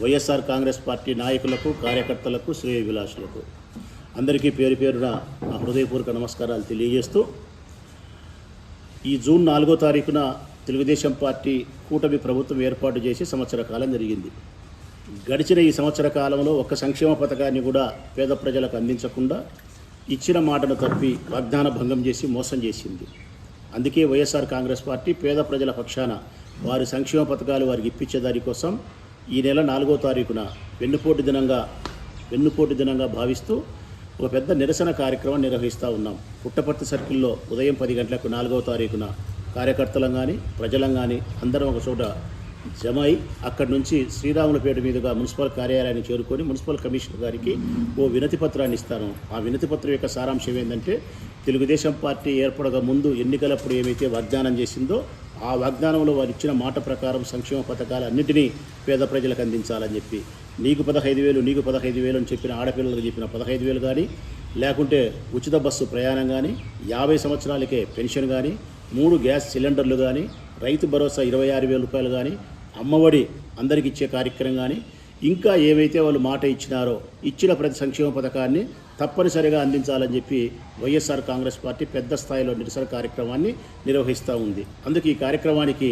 YSR Congress party నాయకులకు కార్యకర్తలకు శ్రేయ విలాసులకు అందరికీ పేరు పేరున నా హృదయపూర్వక నమస్కారాలు తెలియజేస్తూ ఈ జూన్ నాలుగో తారీఖున తెలుగుదేశం పార్టీ కూటమి ప్రభుత్వం ఏర్పాటు చేసి సంవత్సర కాలం జరిగింది. గడిచిన ఈ సంవత్సర కాలంలో ఒక్క సంక్షేమ పథకాన్ని కూడా పేద ప్రజలకు అందించకుండా ఇచ్చిన మాటను తప్పి వాగ్దాన భంగం చేసి మోసం చేసింది. అందుకే వైఎస్ఆర్ కాంగ్రెస్ పార్టీ పేద ప్రజల పక్షాన వారి సంక్షేమ పథకాలు వారికి ఇప్పించే దానికోసం ఈ నెల నాలుగో తారీఖున వెన్నుపోటు దినంగా వెన్నుపోటు దినంగా భావిస్తూ ఒక పెద్ద నిరసన కార్యక్రమం నిర్వహిస్తూ ఉన్నాం. పుట్టపర్తి సర్కిల్లో ఉదయం పది గంటలకు నాలుగవ తారీఖున కార్యకర్తలం కానీ ప్రజలం కానీ అందరం ఒక చోట జమ అయి అక్కడి నుంచి శ్రీరాములపేట మీదుగా మున్సిపల్ కార్యాలయాన్ని చేరుకొని మున్సిపల్ కమిషనర్ గారికి ఓ వినతి పత్రాన్ని ఇస్తాను. ఆ వినతి పత్రం యొక్క సారాంశం ఏంటంటే తెలుగుదేశం పార్టీ ఏర్పడక ముందు ఎన్నికలప్పుడు ఏమైతే వాగ్దానం చేసిందో ఆ వాగ్దానంలో వారు ఇచ్చిన మాట ప్రకారం సంక్షేమ పథకాలు అన్నింటినీ పేద ప్రజలకు అందించాలని చెప్పి నీకు పదహైదు వేలు నీకు పదహైదు వేలు అని చెప్పిన ఆడపిల్లలకు చెప్పిన పదహైదు వేలు కానీ లేకుంటే ఉచిత బస్సు ప్రయాణం కానీ యాభై సంవత్సరాలకే పెన్షన్ కానీ మూడు గ్యాస్ సిలిండర్లు కానీ రైతు భరోసా ఇరవై ఆరు వేల రూపాయలు కానీ అమ్మఒడి అందరికి ఇచ్చే కార్యక్రమం కానీ ఇంకా ఏవైతే వాళ్ళు మాట ఇచ్చినారో ఇచ్చిన ప్రతి సంక్షేమ పథకాన్ని తప్పనిసరిగా అందించాలని చెప్పి వైఎస్ఆర్ కాంగ్రెస్ పార్టీ పెద్ద స్థాయిలో నిరసన కార్యక్రమాన్ని నిర్వహిస్తూ ఉంది. అందుకే ఈ కార్యక్రమానికి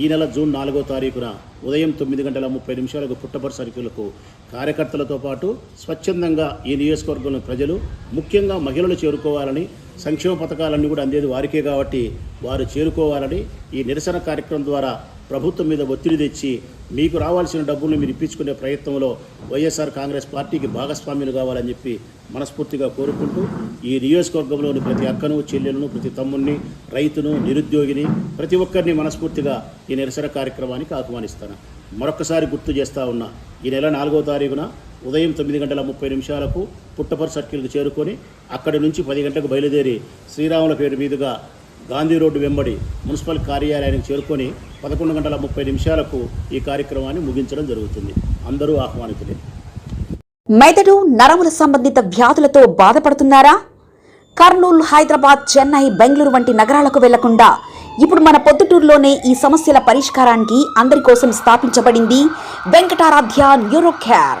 ఈ నెల జూన్ నాలుగో తారీఖున ఉదయం తొమ్మిది గంటల ముప్పై నిమిషాలకు పుట్టపర్తి సర్కిల్కు కార్యకర్తలతో పాటు స్వచ్ఛందంగా ఈ నియోజకవర్గంలో ప్రజలు ముఖ్యంగా మహిళలు చేరుకోవాలని సంక్షేమ పథకాలన్నీ కూడా అందేది వారికే కాబట్టి వారు చేరుకోవాలని ఈ నిరసన కార్యక్రమం ద్వారా ప్రభుత్వం మీద ఒత్తిడి తెచ్చి మీకు రావాల్సిన డబ్బులను మీరు ఇప్పించుకునే ప్రయత్నంలో వైఎస్ఆర్ కాంగ్రెస్ పార్టీకి భాగస్వామ్యులు కావాలని చెప్పి మనస్ఫూర్తిగా కోరుకుంటూ ఈ నియోజకవర్గంలోని ప్రతి అక్కను చెల్లెలను ప్రతి తమ్ముడిని రైతును నిరుద్యోగిని ప్రతి ఒక్కరిని మనస్ఫూర్తిగా ఈ నిరసన కార్యక్రమానికి ఆహ్వానిస్తాను. మరొకసారి గుర్తు చేస్తా ఉన్నా ఈ నెల నాలుగో తారీఖున ఉదయం తొమ్మిది గంటల ముప్పై నిమిషాలకు పుట్టపర్ సర్కిల్కి చేరుకొని అక్కడి నుంచి పది గంటలకు బయలుదేరి శ్రీరాముల పేరు మీదుగా గాంధీ రోడ్డు వెంబడి మున్సిపల్ కార్యాలయానికి చేరుకొని పదకొండు గంటల ముప్పై నిమిషాలకు ఈ కార్యక్రమాన్ని ముగించడం జరుగుతుంది. అందరూ ఆహ్వానితులే. మెదడు నరముల సంబంధిత వ్యాధులతో బాధపడుతున్నారా? కర్నూలు హైదరాబాద్ చెన్నై బెంగళూరు వంటి నగరాలకు వెళ్ళకుండా ఇప్పుడు మన పొద్దుటూరులోనే ఈ సమస్యల పరిష్కారానికి అందరి కోసం స్థాపించబడింది వెంకటారాధ్య న్యూరో కేర్